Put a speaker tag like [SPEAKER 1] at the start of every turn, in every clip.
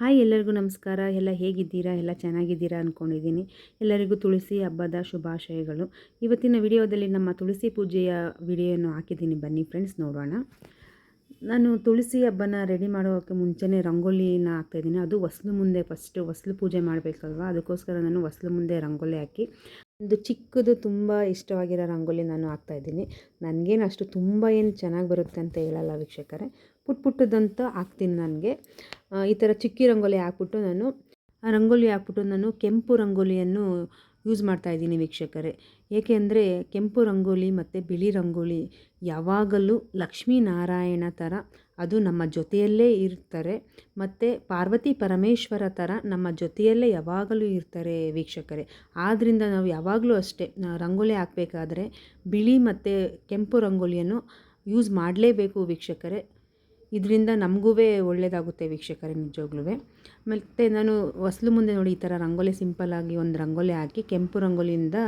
[SPEAKER 1] Hi ಎಲ್ಲರಿಗೂ ನಮಸ್ಕಾರ. ಎಲ್ಲ ಹೇಗಿದ್ದೀರಾ? ಎಲ್ಲ ಚೆನ್ನಾಗಿದ್ದೀರಾ ಅಂದ್ಕೊಂಡಿದ್ದೀನಿ ಎಲ್ಲರಿಗೂ ತುಳಸಿ ಹಬ್ಬದ ಶುಭಾಶಯಗಳು. ಇವತ್ತಿನ ವಿಡಿಯೋದಲ್ಲಿ ನಮ್ಮ ತುಳಸಿ ಪೂಜೆಯ ವಿಡಿಯೋವನ್ನು ಹಾಕಿದ್ದೀನಿ. ಬನ್ನಿ ಫ್ರೆಂಡ್ಸ್, ನೋಡೋಣ. ನಾನು ತುಳಸಿ ಹಬ್ಬನ ರೆಡಿ ಮಾಡೋಕ್ಕೆ ಮುಂಚೆನೇ ರಂಗೋಲಿನ ಹಾಕ್ತಾಯಿದ್ದೀನಿ ಅದು ಹೊಸ್ಲು ಮುಂದೆ ಫಸ್ಟು ಹೊಸ್ಲು ಪೂಜೆ ಮಾಡಬೇಕಲ್ವಾ? ಅದಕ್ಕೋಸ್ಕರ ನಾನು ಹೊಸ್ಲು ಮುಂದೆ ರಂಗೋಲಿ ಹಾಕಿ ಒಂದು ಚಿಕ್ಕದು ತುಂಬ ಇಷ್ಟವಾಗಿರೋ ರಂಗೋಲಿ ನಾನು ಹಾಕ್ತಾಯಿದ್ದೀನಿ ನನಗೇನು ಅಷ್ಟು ತುಂಬ ಏನು ಚೆನ್ನಾಗಿ ಬರುತ್ತೆ ಅಂತ ಹೇಳಲ್ಲ ವೀಕ್ಷಕರೇ. ಪುಟ್ ಪುಟ್ಟದಂತ ಹಾಕ್ತೀನಿ ನನಗೆ. ಈ ಥರ ಚಿಕ್ಕಿ ರಂಗೋಲಿ ಹಾಕ್ಬಿಟ್ಟು ನಾನು ರಂಗೋಲಿ ಹಾಕ್ಬಿಟ್ಟು ನಾನು ಕೆಂಪು ರಂಗೋಲಿಯನ್ನು ಯೂಸ್ ಮಾಡ್ತಾಯಿದ್ದೀನಿ ವೀಕ್ಷಕರೇ. ಏಕೆಂದರೆ ಕೆಂಪು ರಂಗೋಲಿ ಮತ್ತು ಬಿಳಿ ರಂಗೋಲಿ ಯಾವಾಗಲೂ ಲಕ್ಷ್ಮೀನಾರಾಯಣ ಥರ ಅದು ನಮ್ಮ ಜೊತೆಯಲ್ಲೇ ಇರ್ತಾರೆ. ಮತ್ತು ಪಾರ್ವತಿ ಪರಮೇಶ್ವರ ಥರ ನಮ್ಮ ಜೊತೆಯಲ್ಲೇ ಯಾವಾಗಲೂ ಇರ್ತಾರೆ ವೀಕ್ಷಕರೇ. ಆದ್ದರಿಂದ ನಾವು ಯಾವಾಗಲೂ ಅಷ್ಟೇ ರಂಗೋಲಿ ಹಾಕಬೇಕಾದ್ರೆ ಬಿಳಿ ಮತ್ತು ಕೆಂಪು ರಂಗೋಲಿಯನ್ನು ಯೂಸ್ ಮಾಡಲೇಬೇಕು ವೀಕ್ಷಕರೇ. ಇದರಿಂದ ನಮಗೂ ಒಳ್ಳೆಯದಾಗುತ್ತೆ ವೀಕ್ಷಕರೇ ನಿಜವಾಗ್ಲೂ ಮತ್ತು ನಾನು ಹೊಸ್ಲು ಮುಂದೆ ನೋಡಿ ಈ ಥರ ರಂಗೋಲಿ ಸಿಂಪಲ್ಲಾಗಿ ಒಂದು ರಂಗೋಲಿ ಹಾಕಿ ಕೆಂಪು ರಂಗೋಲಿಯಿಂದ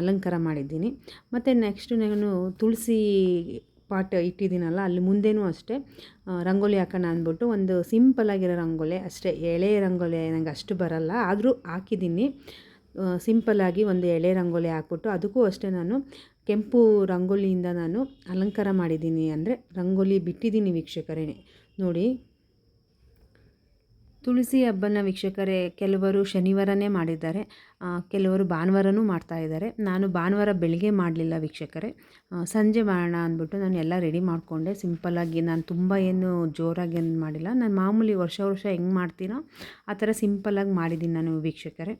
[SPEAKER 1] ಅಲಂಕಾರ ಮಾಡಿದ್ದೀನಿ. ಮತ್ತು ನೆಕ್ಸ್ಟು ನಾನು ತುಳಸಿ ಪಾಟ್ ಇಟ್ಟಿದ್ದೀನಲ್ಲ, ಅಲ್ಲಿ ಮುಂದೆನೂ ಅಷ್ಟೇ ರಂಗೋಲಿ ಹಾಕೋಣ ಅಂದ್ಬಿಟ್ಟು ಒಂದು ಸಿಂಪಲ್ಲಾಗಿರೋ ರಂಗೋಲಿ ಅಷ್ಟೇ, ಎಳೆ ರಂಗೋಲಿ ನನಗೆ ಅಷ್ಟು ಬರಲ್ಲ, ಆದರೂ ಹಾಕಿದ್ದೀನಿ. ಸಿಂಪಲ್ಲಾಗಿ ಒಂದು ಎಳೆ ರಂಗೋಲಿ ಹಾಕ್ಬಿಟ್ಟು ಅದಕ್ಕೂ ಅಷ್ಟೇ ನಾನು ಕೆಂಪು ರಂಗೋಲಿಯಿಂದ ನಾನು ಅಲಂಕಾರ ಮಾಡಿದ್ದೀನಿ ಅಂದರೆ ರಂಗೋಲಿ ಬಿಟ್ಟಿದ್ದೀನಿ ವೀಕ್ಷಕರೇ. ನೋಡಿ, ತುಳಸಿ ಹಬ್ಬನ ವೀಕ್ಷಕರೇ, ಕೆಲವರು ಶನಿವಾರನೇ ಮಾಡಿದ್ದಾರೆ. ಕೆಲವರು ಭಾನುವಾರನೂ ಮಾಡ್ತಾಯಿದ್ದಾರೆ ನಾನು ಭಾನುವಾರ ಬೆಳಗ್ಗೆ ಮಾಡಲಿಲ್ಲ ವೀಕ್ಷಕರೇ. ಸಂಜೆ ಮಾಡೋಣ ಅಂದ್ಬಿಟ್ಟು ನಾನು ಎಲ್ಲ ರೆಡಿ ಮಾಡಿಕೊಂಡೆ. ಸಿಂಪಲ್ಲಾಗಿ ನಾನು ತುಂಬ ಏನು ಜೋರಾಗಿ ಏನು ಮಾಡಿಲ್ಲ. ನಾನು ಮಾಮೂಲಿ ವರ್ಷ ವರ್ಷ ಹೆಂಗೆ ಮಾಡ್ತೀನೋ ಆ ಥರ ಸಿಂಪಲ್ಲಾಗಿ ಮಾಡಿದ್ದೀನಿ ನಾನು ವೀಕ್ಷಕರೇ.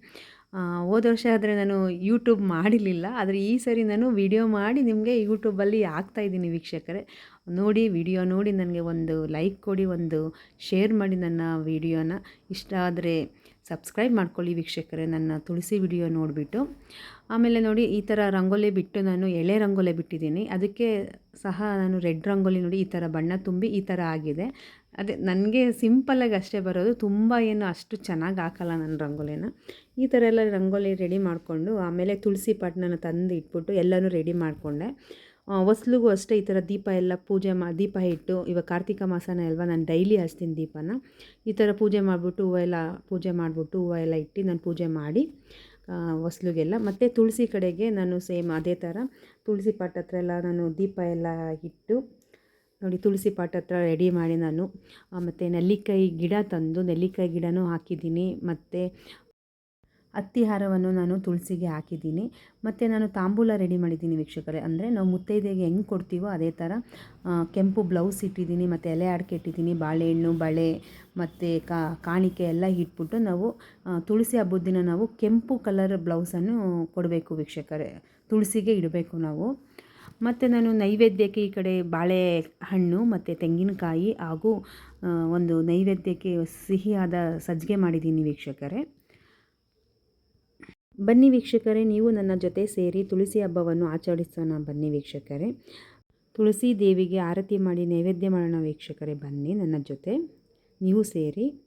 [SPEAKER 1] ಹೋದ ವರ್ಷ ಆದರೆ ನಾನು ಯೂಟ್ಯೂಬ್ ಮಾಡಿರಲಿಲ್ಲ. ಆದರೆ ಈ ಸರಿ ನಾನು ವಿಡಿಯೋ ಮಾಡಿ ನಿಮಗೆ ಯೂಟ್ಯೂಬಲ್ಲಿ ಹಾಕ್ತಾಯಿದ್ದೀನಿ ವೀಕ್ಷಕರೇ. ನೋಡಿ ವಿಡಿಯೋ ನೋಡಿ ನನಗೆ ಒಂದು ಲೈಕ್ ಕೊಡಿ, ಒಂದು ಶೇರ್ ಮಾಡಿ ನನ್ನ ವಿಡಿಯೋನ ಇಷ್ಟ ಆದರೆ ಸಬ್ಸ್ಕ್ರೈಬ್ ಮಾಡ್ಕೊಳ್ಳಿ ವೀಕ್ಷಕರೇ, ನನ್ನ ತುಳಸಿ ವಿಡಿಯೋ ನೋಡಿಬಿಟ್ಟು. ಆಮೇಲೆ ನೋಡಿ, ಈ ಥರ ರಂಗೋಲಿ ಬಿಟ್ಟು ನಾನು ಎಳೆ ರಂಗೋಲಿ ಬಿಟ್ಟಿದ್ದೀನಿ. ಅದಕ್ಕೆ ಸಹ ನಾನು ರೆಡ್ ರಂಗೋಲಿ ನೋಡಿ, ಈ ಥರ ಬಣ್ಣ ತುಂಬಿ ಈ ಥರ ಆಗಿದೆ. ಅದೇ, ನನಗೆ ಸಿಂಪಲ್ಲಾಗಿ ಅಷ್ಟೇ ಬರೋದು. ತುಂಬ ಏನು ಅಷ್ಟು ಚೆನ್ನಾಗಿ ಹಾಕಲ್ಲ ನನ್ನ ರಂಗೋಲಿನ. ಈ ಥರ ಎಲ್ಲ ರಂಗೋಲಿ ರೆಡಿ ಮಾಡಿಕೊಂಡು, ಆಮೇಲೆ ತುಳಸಿ ಪಟ್ಟಣನ ತಂದು ಇಟ್ಬಿಟ್ಟು ಎಲ್ಲನೂ ರೆಡಿ ಮಾಡಿಕೊಂಡೆ. ಹೊಸ್ಲಿಗೂ ಅಷ್ಟೇ ಈ ಥರ ದೀಪ ಎಲ್ಲ ಪೂಜೆ ಮಾ, ದೀಪ ಇಟ್ಟು ಇವಾಗ ಕಾರ್ತಿಕ ಮಾಸನ ಅಲ್ವಾ, ನಾನು ಡೈಲಿ ಹಚ್ತೀನಿ ದೀಪನ. ಈ ಥರ ಪೂಜೆ ಮಾಡಿಬಿಟ್ಟು ಹೂವು ಎಲ್ಲ ಪೂಜೆ ಮಾಡಿಬಿಟ್ಟು ಹೂವು ಎಲ್ಲ ಇಟ್ಟು ನಾನು ಪೂಜೆ ಮಾಡಿ ಹೊಸ್ಲಿಗೆಲ್ಲ. ಮತ್ತು ತುಳಸಿ ಕಡೆಗೆ ನಾನು ಸೇಮ್ ಅದೇ ಥರ. ತುಳಸಿ ಪಾಟ್ ಹತ್ರ ಎಲ್ಲ ನಾನು ದೀಪ ಎಲ್ಲ ಇಟ್ಟು, ನೋಡಿ ತುಳಸಿ ಪಾಟ್ ಹತ್ರ ರೆಡಿ ಮಾಡಿ ನಾನು. ಮತ್ತು ನೆಲ್ಲಿಕಾಯಿ ಗಿಡ ತಂದು, ನೆಲ್ಲಿಕಾಯಿ ಗಿಡನೂ ಹಾಕಿದ್ದೀನಿ. ಮತ್ತು ಹತ್ತಿ ಹಾರವನ್ನು ನಾನು ತುಳಸಿಗೆ ಹಾಕಿದ್ದೀನಿ. ಮತ್ತು ನಾನು ತಾಂಬೂಲ ರೆಡಿ ಮಾಡಿದ್ದೀನಿ ವೀಕ್ಷಕರೇ. ಅಂದರೆ ನಾವು ಮುತ್ತೈದೆಗೆ ಹೆಂಗೆ ಕೊಡ್ತೀವೋ ಅದೇ ಥರ ಕೆಂಪು ಬ್ಲೌಸ್ ಇಟ್ಟಿದ್ದೀನಿ, ಮತ್ತು ಎಲೆ ಅಡಿಕೆ ಇಟ್ಟಿದ್ದೀನಿ, ಬಾಳೆಹಣ್ಣು, ಬಳೆ, ಮತ್ತು ಕಾಣಿಕೆ ಎಲ್ಲ ಇಟ್ಬಿಟ್ಟು ನಾವು ತುಳಸಿ ಹಬ್ಬದ ದಿನ ನಾವು ಕೆಂಪು ಕಲರ್ ಬ್ಲೌಸನ್ನು ಕೊಡಬೇಕು ವೀಕ್ಷಕರೇ. ತುಳಸಿಗೆ ಇಡಬೇಕು ನಾವು. ಮತ್ತು ನಾನು ನೈವೇದ್ಯಕ್ಕೆ ಈ ಕಡೆ ಬಾಳೆ ಹಣ್ಣು ಮತ್ತು ತೆಂಗಿನಕಾಯಿ ಹಾಗೂ ಒಂದು ನೈವೇದ್ಯಕ್ಕೆ ಸಿಹಿಯಾದ ಸಜ್ಜಿಗೆ ಮಾಡಿದ್ದೀನಿ ವೀಕ್ಷಕರೇ. ಬನ್ನಿ ವೀಕ್ಷಕರೇ, ನೀವು ನನ್ನ ಜೊತೆ ಸೇರಿ ತುಳಸಿ ಹಬ್ಬವನ್ನು ಆಚರಿಸೋಣ. ಬನ್ನಿ ವೀಕ್ಷಕರೇ, ತುಳಸಿ ದೇವಿಗೆ ಆರತಿ ಮಾಡಿ ನೈವೇದ್ಯ ಮಾಡೋಣ ವೀಕ್ಷಕರೇ, ಬನ್ನಿ ನನ್ನ ಜೊತೆ, ನೀವು ಸೇರಿ.